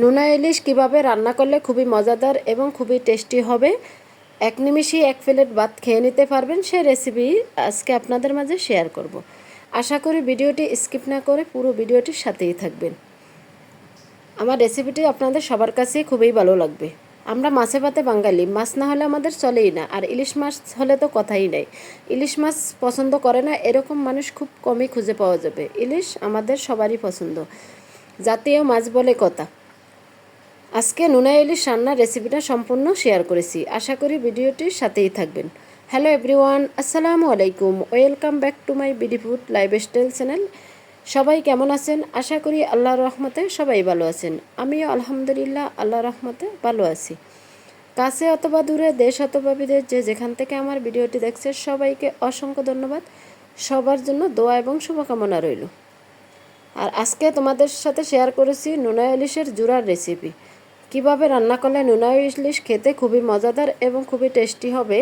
নোনা ইলিশ কীভাবে রান্না করলে খুবই মজাদার এবং খুবই টেস্টি হবে, এক নিমিষেই এক প্লেট ভাত খেয়ে নিতে পারবেন, সে রেসিপি আজকে আপনাদের মাঝে শেয়ার করব। আশা করি ভিডিওটি স্কিপ না করে পুরো ভিডিওটির সাথেই থাকবেন। আমার রেসিপিটি আপনাদের সবার কাছেই খুবই ভালো লাগবে। আমরা মাছে ভাতে বাঙালি, মাছ না হলে আমাদের চলেই না, আর ইলিশ মাছ হলে তো কথাই নাই। ইলিশ মাছ পছন্দ করে না, এরকম মানুষ খুব কমই খুঁজে পাওয়া যাবে। ইলিশ আমাদের সবারই পছন্দ। জাতীয় মাছ বলে কথা। আজকে নুনা ইলিশ রান্নার রেসিপিটা সম্পূর্ণ শেয়ার করেছি। আশা করি ভিডিওটির সাথেই থাকবেন। হ্যালো এভরিওয়ান, আসসালামু আলাইকুম। Welcome back to my BD food lifestyle channel. সবাই কেমন আছেন? আশা করি আল্লাহর রহমতে সবাই ভালো আছেন। আমিও আলহামদুলিল্লাহ আল্লাহ রহমতে ভালো আছি। কাছে অথবা দূরে, দেশ অথবা বিদেশ, যে যেখান থেকে আমার ভিডিওটি দেখছে, সবাইকে অসংখ্য ধন্যবাদ। সবার জন্য দোয়া এবং শুভকামনা রইল। আর আজকে তোমাদের সাথে শেয়ার করেছি নুনা ইলিশের জুড়ার রেসিপি। কীভাবে রান্না করলে নুনা ইলিশ খেতে খুবই মজাদার এবং খুবই টেস্টি হবে,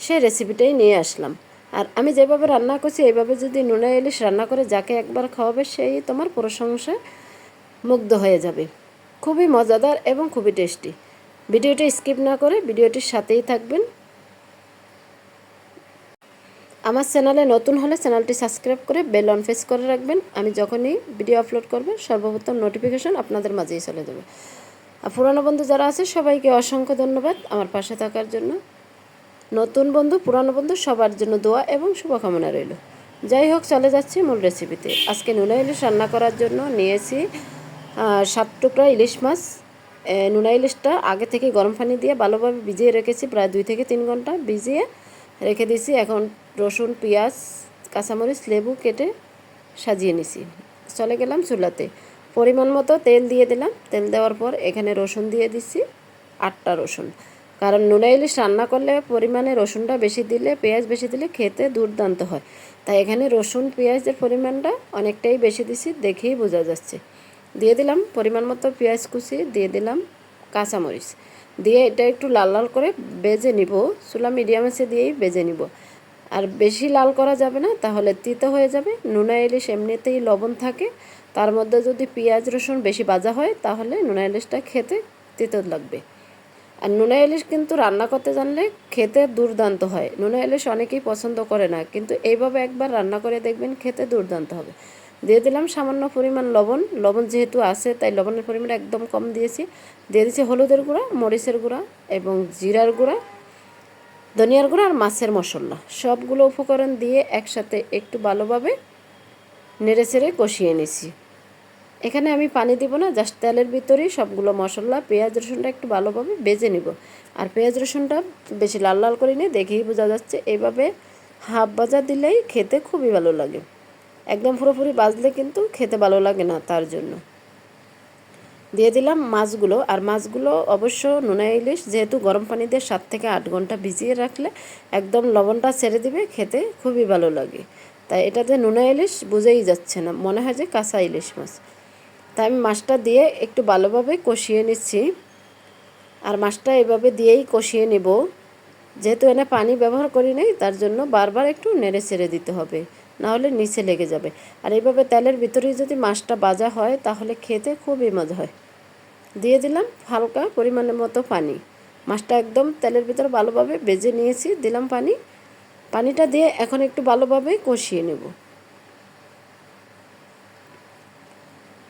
সেই রেসিপিটাই নিয়ে আসলাম। আর আমি যেভাবে রান্না করছি, এইভাবে যদি নুনা ইলিশ রান্না করে যাকে একবার খাওয়াবে, সেই তোমার প্রশংসায় মুগ্ধ হয়ে যাবে। খুবই মজাদার এবং খুবই টেস্টি। ভিডিওটি স্কিপ না করে ভিডিওটির সাথেই থাকবেন। আমার চ্যানেলে নতুন হলে চ্যানেলটি সাবস্ক্রাইব করে বেল অন ফেস করে রাখবেন। আমি যখনই ভিডিও আপলোড করব, সর্বপ্রথম নোটিফিকেশন আপনাদের মাঝেই চলে যাবে। আর পুরানো বন্ধু যারা আছে, সবাইকে অসংখ্য ধন্যবাদ আমার পাশে থাকার জন্য। নতুন বন্ধু, পুরানো বন্ধু, সবার জন্য দোয়া এবং শুভকামনা রইল। যাই হোক, চলে যাচ্ছি মূল রেসিপিতে আজকে নুনা ইলিশ রান্না করার জন্য নিয়েছি সাত টুকরা ইলিশ মাছ। নুনা ইলিশটা আগে থেকে গরম পানি দিয়ে ভালোভাবে ভিজিয়ে রেখেছি, প্রায় দুই থেকে তিন ঘণ্টা ভিজিয়ে রেখে দিয়েছি। এখন রসুন, পেঁয়াজ, কাঁচামরিচ, লেবু কেটে সাজিয়ে নিছি। চলে গেলাম চুলাতে। পরিমাণ মতো তেল দিয়ে দিলাম। তেল দেওয়ার পর এখানে রসুন দিয়ে দিচ্ছি, আটটা রসুন। কারণ নুনা ইলিশ রান্না করলে পরিমাণে রসুনটা বেশি দিলে, পেঁয়াজ বেশি দিলে খেতে দুর্দান্ত হয়। তাই এখানে রসুন, পেঁয়াজের পরিমাণটা অনেকটাই বেশি দিছি, দেখেই বোঝা যাচ্ছে। দিয়ে দিলাম পরিমাণ মতো পেঁয়াজ কুচি, দিয়ে দিলাম কাঁচামরিচ। দিয়ে এটা একটু লাল লাল করে বেজে নিব। চুলা মিডিয়াম আছে দিয়েই বেজে নিব। আর বেশি লাল করা যাবে না, তাহলে তিতো হয়ে যাবে। নুনা ইলিশ এমনিতেই লবণ থাকে। তার মধ্যে যদি পেঁয়াজ রসুন বেশি ভাজা হয়, তাহলে নুনা ইলিশটা খেতে তিতো লাগবে। আর নুনা ইলিশ কিন্তু রান্না করতে জানলে খেতে দুর্দান্ত হয়। নুনা ইলিশ অনেকেই পছন্দ করে না, কিন্তু এইভাবে একবার রান্না করে দেখবেন খেতে দুর্দান্ত হবে। দিয়ে দিলাম সামান্য পরিমাণ লবণ। লবণ যেহেতু আছে, তাই লবণের পরিমাণ একদম কম দিয়েছি। দিয়ে দিয়েছি হলুদের গুঁড়া, মরিচের গুঁড়া এবং জিরার গুঁড়া। ধনিয়ার গুঁড়া আর মাছের মশলা। সবগুলো উপকরণ দিয়ে একসাথে একটু ভালোভাবে নেড়ে চেড়ে কষিয়ে নিছি। এখানে আমি পানি দিব না, জাস্ট তেলের ভিতরেই সবগুলো মশলা, পেঁয়াজ, রসুনটা একটু ভালোভাবে বেজে নিব। আর পেঁয়াজ, রসুনটা বেশি লাল লাল করে নিয়ে দেখেই বোঝা যাচ্ছে এইভাবে হাফ ভাজা দিলেই খেতে খুবই ভালো লাগে। একদম পুরোপুরি বাজলে কিন্তু খেতে ভালো লাগে না তার জন্য। দিয়ে দিলাম মাছগুলো। আর মাছগুলো অবশ্য নোনা ইলিশ, যেহেতু গরম পানি দিয়ে সাত থেকে আট ঘণ্টা ভিজিয়ে রাখলে একদম লবণটা ছেড়ে দিবে, খেতে খুবই ভালো লাগে। তাই এটাতে নোনা ইলিশ বুঝেই যাচ্ছে না, মনে হয় যে কাঁচা ইলিশ মাছ। তাই আমি মাছটা দিয়ে একটু ভালোভাবে কষিয়ে নিচ্ছি। আর মাছটা এভাবে দিয়েই কষিয়ে নেব। যেহেতু এনে পানি ব্যবহার করি নাই, তার জন্য বারবার একটু নেড়ে ছেড়ে দিতে হবে, নাহলে নিচে লেগে যাবে। আর এইভাবে তেলের ভিতরেই যদি মাছটা বাজা হয়, তাহলে খেতে খুবই মজা হয়। দিয়ে দিলাম হালকা পরিমাণের মতো পানি। মাছটা একদম তেলের ভিতরে ভালোভাবে বেজে নিয়েছি, দিলাম পানি। পানিটা দিয়ে এখন একটু ভালোভাবে কষিয়ে নেব।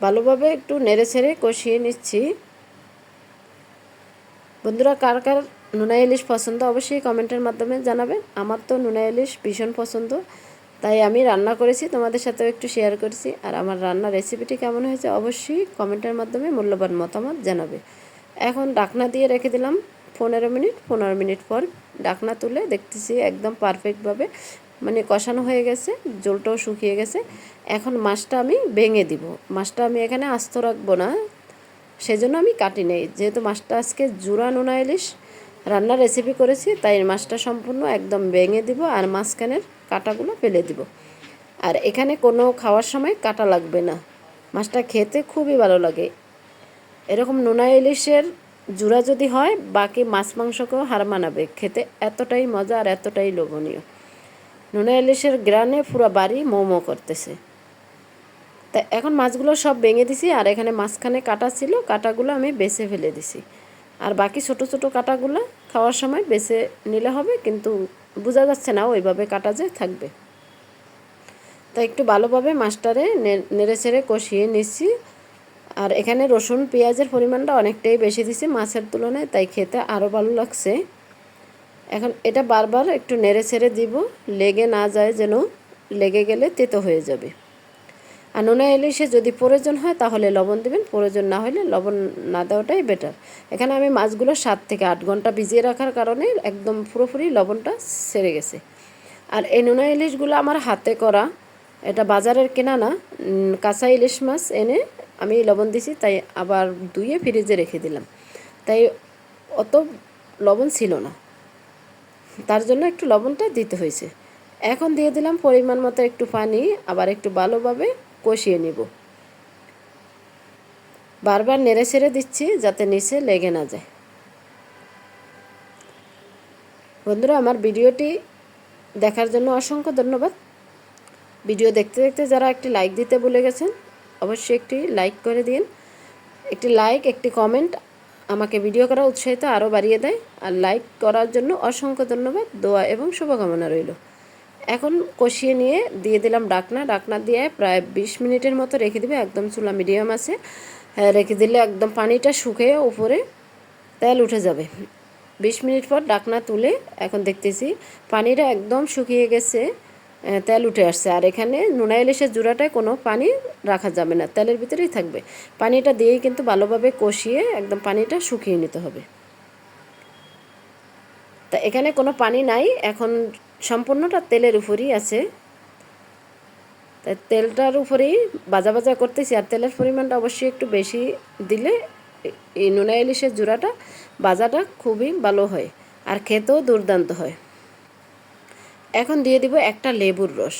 ভালোভাবে একটু নেড়ে ছেড়ে কষিয়ে নিচ্ছি। বন্ধুরা, কার কার নুনা ইলিশ পছন্দ অবশ্যই কমেন্টের মাধ্যমে জানাবেন। আমার তো নুনা ইলিশ ভীষণ পছন্দ। তাই আমি রান্না করেছি, তোমাদের সাথেও একটু শেয়ার করেছি। আর আমার রান্নার রেসিপিটি কেমন হয়েছে অবশ্যই কমেন্টের মাধ্যমে মূল্যবান মতামত জানাবে। এখন ডাকনা দিয়ে রেখে দিলাম পনেরো মিনিট। পনেরো মিনিট পর ডাকনা তুলে দেখতেছি একদম পারফেক্টভাবে মানে কষানো হয়ে গেছে, জলটাও শুকিয়ে গেছে। এখন মাছটা আমি ভেঙে দিব। মাছটা আমি এখানে আস্ত রাখব না, সেজন্য আমি কাটি নেই। যেহেতু মাছটা আজকে জুড়া নোনা ইলিশ রান্নার রেসিপি করেছি, তাই মাছটা সম্পূর্ণ একদম ভেঙে দিব আর মাঝখানের কাটাগুলো ফেলে দিব। আর এখানে কোনো খাওয়ার সময় কাটা লাগবে না। মাছটা খেতে খুবই ভালো লাগে। এরকম নোনা ইলিশের জুড়া যদি হয়, বাকি মাছ মাংসকেও হার মানাবে। খেতে এতটাই মজা আর এতটাই লোভনীয়। নোনা ইলিশের গ্রানে পুরো বাড়ি মোমো করতেছে। তা এখন মাছগুলো সব ভেঙে দিছি আর এখানে মাঝখানে কাটা ছিল, কাটাগুলো আমি বেছে ফেলে দিছি। আর বাকি ছোট ছোট কাটাগুলো খাওয়ার সময় বেছে নিলে হবে, কিন্তু বোঝা যাচ্ছে না ওইভাবে কাটা যে থাকবে। তা একটু ভালোভাবে মাছটারে নেড়ে ছেড়ে কষিয়ে নিচ্ছি। আর এখানে রসুন, পেঁয়াজের পরিমাণটা অনেকটাই বেশি দিছি মাছের তুলনায়, তাই খেতে আরও ভালো লাগছে। এখন এটা বারবার একটু নেড়ে ছেড়ে দিব, লেগে না যায় যেন, লেগে গেলে তেতো হয়ে যাবে। আর নোনা ইলিশে যদি প্রয়োজন হয়, তাহলে লবণ দেবেন। প্রয়োজন না হলে লবণ না দেওয়াটাই বেটার এখানে আমি মাছগুলো সাত থেকে আট ঘণ্টা ভিজিয়ে রাখার কারণে একদম পুরোপুরি লবণটা সেরে গেছে। আর এই নোনা ইলিশগুলো আমার হাতে করা, এটা বাজারের কেনা না কাঁচা ইলিশ মাছ এনে আমি লবণ দিছি, তাই আবার ধুয়ে ফ্রিজে রেখে দিলাম। তাই অত লবণ ছিল না। তার জন্য একটু লবণটা দিতে হয়েছে। এখন দিয়ে দিলাম পরিমাণ মতো একটু পানি, আবার একটু ভালোভাবে কষিয়ে নিব। বারবার নেড়ে ছেড়ে দিচ্ছি যাতে নিচে লেগে না যায়। বন্ধুরা, আমার ভিডিওটি দেখার জন্য অসংখ্য ধন্যবাদ। ভিডিও দেখতে দেখতে যারা একটি লাইক দিতে ভুলে গেছেন, অবশ্যই একটি লাইক করে দিন। একটি লাইক, একটি কমেন্ট আমাকে ভিডিও করা উৎসাহিত আরও বাড়িয়ে দেয়। আর লাইক করার জন্য অসংখ্য ধন্যবাদ, দোয়া এবং শুভকামনা রইল। এখন কষিয়ে নিয়ে দিয়ে দিলাম ডাকনা। ডাকনা দিয়ে প্রায় বিশ মিনিটের মতো রেখে দিবে একদম চুলা মিডিয়াম আছে। হ্যাঁ, রেখে দিলে একদম পানিটা শুকিয়ে উপরে তেল উঠে যাবে। বিশ মিনিট পর ডাকনা তুলে এখন দেখতেছি পানিটা একদম শুকিয়ে গেছে তেল উঠে আসছে। আর এখানে নুনা ইলিশের জোড়াটায় কোনো পানি রাখা যাবে না তেলের ভিতরেই থাকবে। পানিটা দিয়েই কিন্তু ভালোভাবে কষিয়ে একদম পানিটা শুকিয়ে নিতে হবে। তা এখানে কোনো পানি নাই এখন সম্পূর্ণটা তেলের উপরই আছে। তাই তেলটার উপরেই বাজা বাজা করতেছি। আর তেলের পরিমাণটা অবশ্যই একটু বেশি দিলে এই নোনা ইলিশের জোড়াটা বাজাটা খুবই ভালো হয় আর খেতেও দুর্দান্ত হয়। এখন দিয়ে দিব একটা লেবুর রস।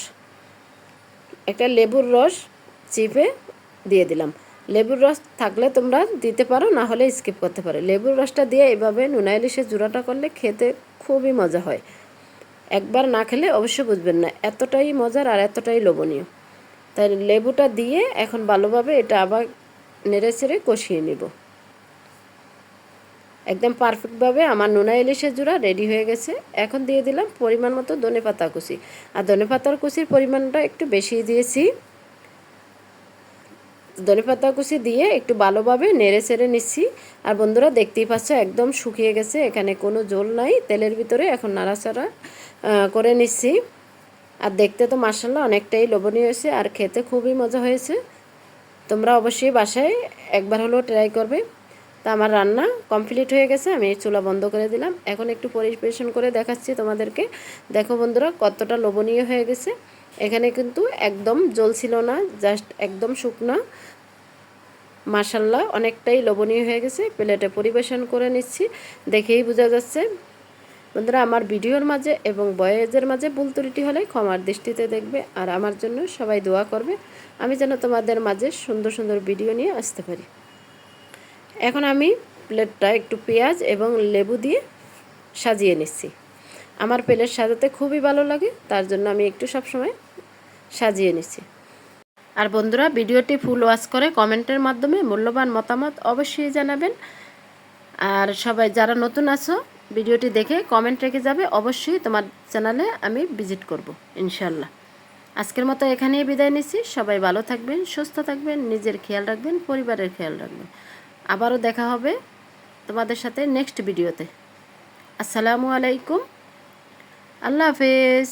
একটা লেবুর রস চিপে দিয়ে দিলাম। লেবুর রস থাকলে তোমরা দিতে পারো, না হলে স্কিপ করতে পারো। লেবুর রসটা দিয়ে এভাবে নুনা ইলিশের জোড়াটা করলে খেতে খুবই মজা হয়। একবার না খেলে অবশ্যই বুঝবেন না, এতটাই মজার আর এতটাই লোভনীয়। তাই লেবুটা দিয়ে এখন ভালোভাবে এটা আবার নেড়ে চেড়ে কষিয়ে নিব। একদম পারফেক্টভাবে আমার নোনা ইলিশের জোড়া রেডি হয়ে গেছে। এখন দিয়ে দিলাম পরিমাণ মতো ধনে পাতা কুচি। আর ধনে পাতার কুচির পরিমাণটা একটু বেশি দিয়েছি। ধনে পাতা কুচি দিয়ে একটু ভালোভাবে নেড়ে চেড়ে নিচ্ছি। আর বন্ধুরা দেখতেই পাচ্ছ, একদম শুকিয়ে গেছে, এখানে কোনো জল নাই, তেলের ভিতরে এখন নাড়াচাড়া করে নিচ্ছি। আর দেখতে তো মার্শাল্লাহ অনেকটাই লোভনীয় হয়েছে, আর খেতে খুবই মজা হয়েছে। তোমরা অবশ্যই বাসায় একবার হলেও ট্রাই করবে। তা আমার রান্না কমপ্লিট হয়ে গেছে, আমি চুলা বন্ধ করে দিলাম। এখন একটু পরিবেশন করে দেখাচ্ছি তোমাদেরকে। দেখো বন্ধুরা কতটা লোভনীয় হয়ে গেছে। এখানে কিন্তু একদম জল ছিল না জাস্ট একদম শুকনো। মাসাল্লাহ অনেকটাই লোভনীয় হয়ে গেছে। প্লেটে পরিবেশন করে নিচ্ছি, দেখেই বোঝা যাচ্ছে। বন্ধুরা, আমার ভিডিওর মাঝে এবং বয়েজের মাঝে ভুল ত্রুটি হলে ক্ষমার দৃষ্টিতে দেখবে আর আমার জন্য সবাই দোয়া করবে। আমি যেন তোমাদের মাঝে সুন্দর সুন্দর ভিডিও নিয়ে আসতে পারি। এখন আমি প্লেটটা একটু পেঁয়াজ এবং লেবু দিয়ে সাজিয়ে নিচ্ছি। আমার প্লেট সাজাতে খুবই ভালো লাগে, তার জন্য আমি একটু সবসময় সাজিয়ে নিচ্ছি। আর বন্ধুরা, ভিডিওটি ফুল ওয়াচ করে কমেন্টের মাধ্যমে মূল্যবান মতামত অবশ্যই জানাবেন। আর সবাই যারা নতুন আছো, ভিডিওটি দেখে কমেন্ট রেখে যাবে, অবশ্যই তোমার চ্যানেলে আমি ভিজিট করব ইনশাল্লাহ আজকের মতো এখানেই বিদায় নিচ্ছি। সবাই ভালো থাকবেন, সুস্থ থাকবেন, নিজের খেয়াল রাখবেন, পরিবারের খেয়াল রাখবেন। আবারও দেখা হবে তোমাদের সাথে নেক্সট ভিডিওতে। আসসালামু আলাইকুম। আল্লাহ হাফেজ